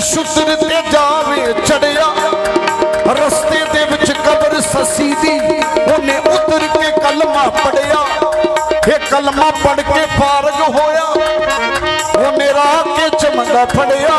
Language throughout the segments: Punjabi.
ਸ਼ੁਤਰ ਤੇ ਜਾਵੇ, ਚੜਿਆ। ਰਸਤੇ ਦੇ ਵਿੱਚ ਕਬਰ ਸੱਸੀ ਦੀ। ਉਹਨੇ ਉਤਰ ਕੇ ਕਲਮਾ ਪੜਿਆ। ਇਹ ਕਲਮਾ ਪੜ ਕੇ ਫਾਰਗ ਹੋਇਆ। ਉਹ ਮੇਰਾ ਕੇ ਚਮੰਦਾ ਫੜਿਆ।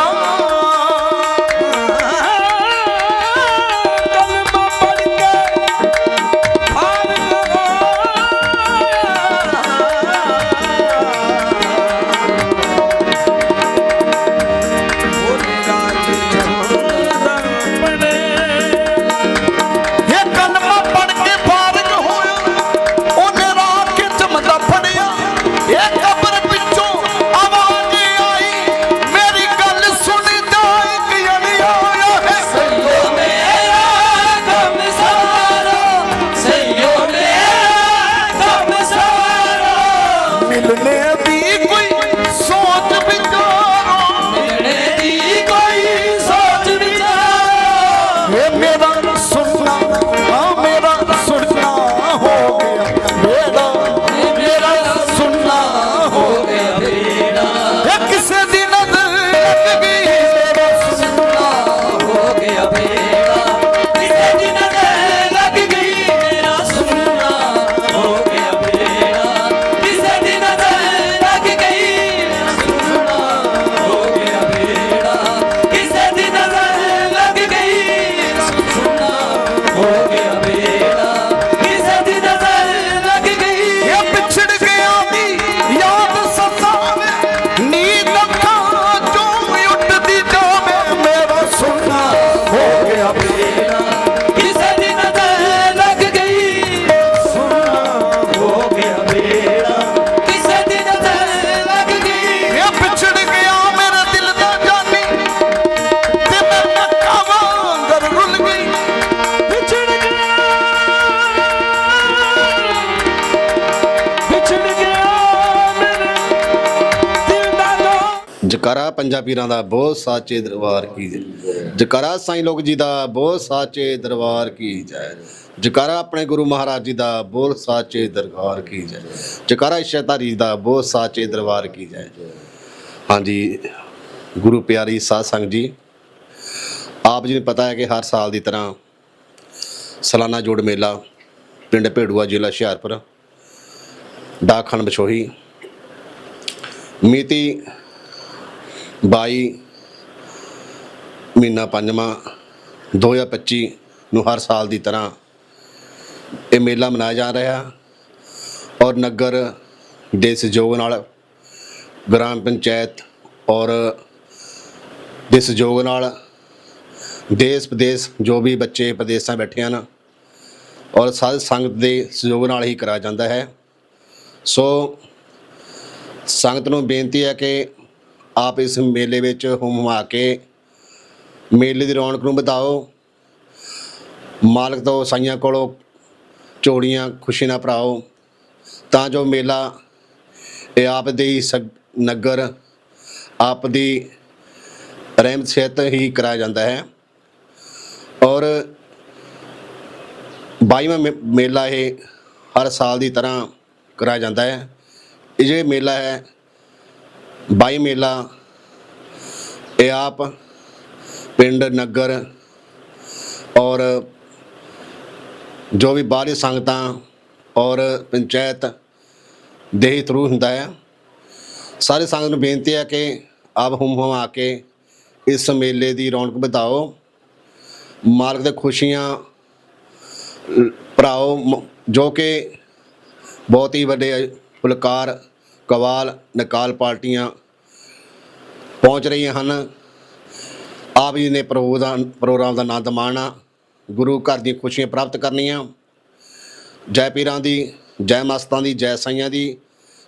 ਜਕਾਰਾ ਪੰਜਾ ਪੀਰਾਂ ਦਾ ਬਹੁਤ ਸਾਚੇ ਦਰਬਾਰ ਕੀ ਜੈ। ਜਕਾਰਾ ਸਾਈਂ ਲੋਕ ਜੀ ਦਾ ਬਹੁਤ ਸਾਚੇ ਦਰਬਾਰ ਕੀ ਜੈ। ਜਕਾਰਾ ਆਪਣੇ ਗੁਰੂ ਮਹਾਰਾਜ ਜੀ ਦਾ ਬਹੁਤ ਸਾਚੇ ਦਰਬਾਰ ਕੀ ਜੈ। ਜਕਾਰਾ ਸ਼ੈਤਾਰੀ ਦਾ ਬਹੁਤ ਸਾਚੇ ਦਰਬਾਰ ਕੀ ਜੈ। ਹਾਂਜੀ, ਗੁਰੂ ਪਿਆਰੀ ਸਾਧ ਸੰਗਤ ਜੀ, ਆਪ ਜੀ ਨੂੰ ਪਤਾ ਹੈ ਕਿ ਹਰ ਸਾਲ ਦੀ ਤਰ੍ਹਾਂ ਸਾਲਾਨਾ ਜੋੜ ਮੇਲਾ ਪਿੰਡ ਭੇੜੂਆ ਜ਼ਿਲ੍ਹਾ ਹੁਸ਼ਿਆਰਪੁਰ ਡਾਕਖਾਨ ਬਛੋਹੀ ਮਿਤੀ 22 ਮਹੀਨਾ ਪੰਜਵਾਂ 2025 ਨੂੰ ਹਰ ਸਾਲ ਦੀ ਤਰ੍ਹਾਂ ਇਹ ਮੇਲਾ ਮਨਾਇਆ ਜਾ ਰਿਹਾ। ਔਰ ਨਗਰ ਦੇ ਸਹਿਯੋਗ ਨਾਲ ਗ੍ਰਾਮ ਪੰਚਾਇਤ ਔਰ ਦੇ ਸਹਿਯੋਗ ਨਾਲ ਦੇਸ਼ ਵਿਦੇਸ਼ ਜੋ ਵੀ ਬੱਚੇ ਪ੍ਰਦੇਸ਼ਾਂ ਬੈਠੇ ਹਨ ਔਰ ਸਾਧ ਸੰਗਤ ਦੇ ਸਹਿਯੋਗ ਨਾਲ ਹੀ ਕਰਾਇਆ ਜਾਂਦਾ ਹੈ। ਸੋ ਸੰਗਤ ਨੂੰ ਬੇਨਤੀ ਹੈ ਕਿ ਆਪ ਇਸ ਮੇਲੇ ਵਿੱਚ ਹੁਮ ਹੁਮਾ ਕੇ ਮੇਲੇ ਦੀ ਰੌਣਕ ਨੂੰ ਵਧਾਓ। ਮਾਲਕ ਤੋਂ ਸਾਈਆਂ ਕੋਲੋਂ ਚੋੜੀਆਂ ਖੁਸ਼ੀ ਨਾਲ ਭਰਾਓ। ਤਾਂ ਜੋ ਮੇਲਾ ਇਹ ਆਪ ਦੇ ਹੀ ਨਗਰ, ਆਪ ਦੀ ਰਹਿਮਤ ਸਹਿਤ ਹੀ ਕਰਾਇਆ ਜਾਂਦਾ ਹੈ। ਔਰ 22ਵਾਂ ਮੇ- ਮੇਲਾ ਇਹ ਹਰ ਸਾਲ ਦੀ ਤਰ੍ਹਾਂ ਕਰਾਇਆ ਜਾਂਦਾ ਹੈ। ਇਹ ਜੇ ਮੇਲਾ ਹੈ ਬਾਈ ਮੇਲਾ, ਇਹ ਆਪ ਪਿੰਡ, ਨਗਰ ਔਰ ਜੋ ਵੀ ਬਾਹਰੀ ਸੰਗਤਾਂ ਔਰ ਪੰਚਾਇਤ ਦੇ ਹੀ ਥਰੂ ਹੁੰਦਾ ਹੈ। ਸਾਰੇ ਸੰਗਤ ਨੂੰ ਬੇਨਤੀ ਹੈ ਕਿ ਆਪ ਹੁਮ ਹੁਮ ਆ ਕੇ ਇਸ ਮੇਲੇ ਦੀ ਰੌਣਕ ਵਧਾਓ। ਮਾਲਕ ਦੇ ਖੁਸ਼ੀਆਂ ਭਰਾਓ, ਮ- ਜੋ ਕਿ ਬਹੁਤ ਹੀ ਵੱਡੇ ਫੁਲਕਾਰ, ਕਵਾਲ, ਨਕਾਲ ਪਾਰਟੀਆਂ ਪਹੁੰਚ ਰਹੀਆਂ ਹਨ। ਆਪ ਜੀ ਨੇ ਪ੍ਰਭੂ ਦਾ ਪ੍ਰੋਗਰਾਮ ਦਾ ਆਨੰਦ ਮਾਣਨਾ, ਗੁਰੂ ਘਰ ਦੀਆਂ ਖੁਸ਼ੀਆਂ ਪ੍ਰਾਪਤ ਕਰਨੀਆਂ। ਜੈ ਪੀਰਾਂ ਦੀ, ਜੈ ਮਸਤਾਂ ਦੀ, ਜੈ ਸਾਈਆਂ ਦੀ।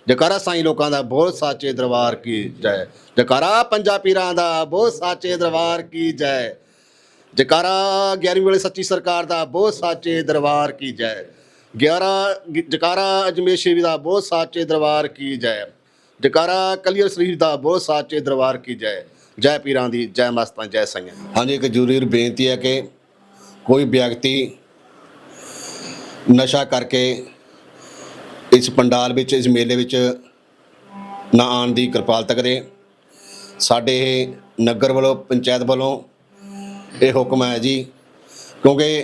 ਜਕਾਰਾ ਸਾਈ ਲੋਕਾਂ ਦਾ ਬਹੁਤ ਸਾਚੇ ਦਰਬਾਰ ਕੀ ਜੈ। ਜਕਾਰਾ ਪੰਜਾ ਪੀਰਾਂ ਦਾ ਬਹੁਤ ਸਾਚੇ ਦਰਬਾਰ ਕੀ ਜੈ। ਜਕਾਰਾ 11ਵੀਂ ਵੇਲੇ ਸੱਚੀ ਸਰਕਾਰ ਦਾ ਬਹੁਤ ਸਾਚੇ ਦਰਬਾਰ ਕੀ ਜੈ। 11 ਜਕਾਰਾ ਅਜਮੇਰ ਦਾ ਬਹੁਤ ਸਾਚੇ ਦਰਬਾਰ ਕੀ ਜੈ। ਜਕਾਰਾ, ਕਲੀਅਰ ਸਰੀਰ ਦਾ ਬਹੁਤ ਸਾਚੇ ਦਰਬਾਰ ਕੀ ਜੈ। ਜੈ ਪੀਰਾਂ ਦੀ, ਜੈ ਮਸਤਾਂ, ਜੈ ਸਾਈਆਂ ਹਾਂਜੀ, ਇੱਕ ਜ਼ਰੂਰੀ ਬੇਨਤੀ ਹੈ ਕਿ ਕੋਈ ਵਿਅਕਤੀ ਨਸ਼ਾ ਕਰਕੇ ਇਸ ਪੰਡਾਲ ਵਿੱਚ, ਇਸ ਮੇਲੇ ਵਿੱਚ ਨਾ ਆਉਣ ਦੀ ਕਿਰਪਾਲਤਾ ਕਰੇ ਸਾਡੇ ਇਹ ਨਗਰ ਵੱਲੋਂ, ਪੰਚਾਇਤ ਵੱਲੋਂ ਇਹ ਹੁਕਮ ਹੈ ਜੀ, ਕਿਉਂਕਿ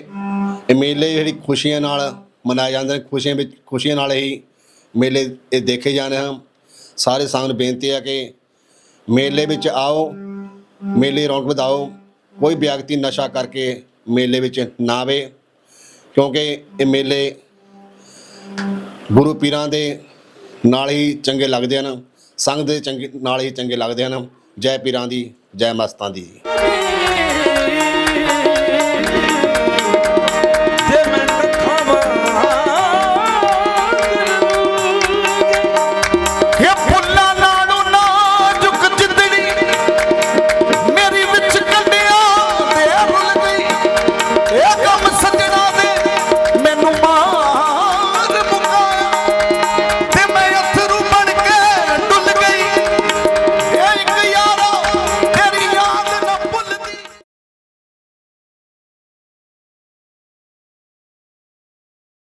ਇਹ ਮੇਲੇ ਜਿਹੜੀ ਖੁਸ਼ੀਆਂ ਨਾਲ ਮਨਾਏ ਜਾਂਦੇ ਨੇ, ਖੁਸ਼ੀਆਂ ਵਿੱਚ, ਖੁਸ਼ੀਆਂ ਨਾਲ ਹੀ ਮੇਲੇ ਇਹ ਦੇਖੇ ਜਾਣੇ ਹਨ। ਸਾਰੇ ਸੰਗ ਨੂੰ ਬੇਨਤੀ ਹੈ ਕਿ ਮੇਲੇ ਵਿੱਚ ਆਓ, ਮੇਲੇ ਰੌਣਕ ਵਧਾਓ, ਕੋਈ ਵਿਅਕਤੀ ਨਸ਼ਾ ਕਰਕੇ ਮੇਲੇ ਵਿੱਚ ਨਾ ਆਵੇ, ਕਿਉਂਕਿ ਇਹ ਮੇਲੇ ਗੁਰੂ ਪੀਰਾਂ ਦੇ ਨਾਲ ਹੀ ਚੰਗੇ ਲੱਗਦੇ ਹਨ ਸੰਗ ਦੇ ਚੰਗੇ, ਨਾਲ ਹੀ ਚੰਗੇ ਲੱਗਦੇ ਹਨ। ਜੈ ਪੀਰਾਂ ਦੀ, ਜੈ ਮਸਤਾਂ ਦੀ।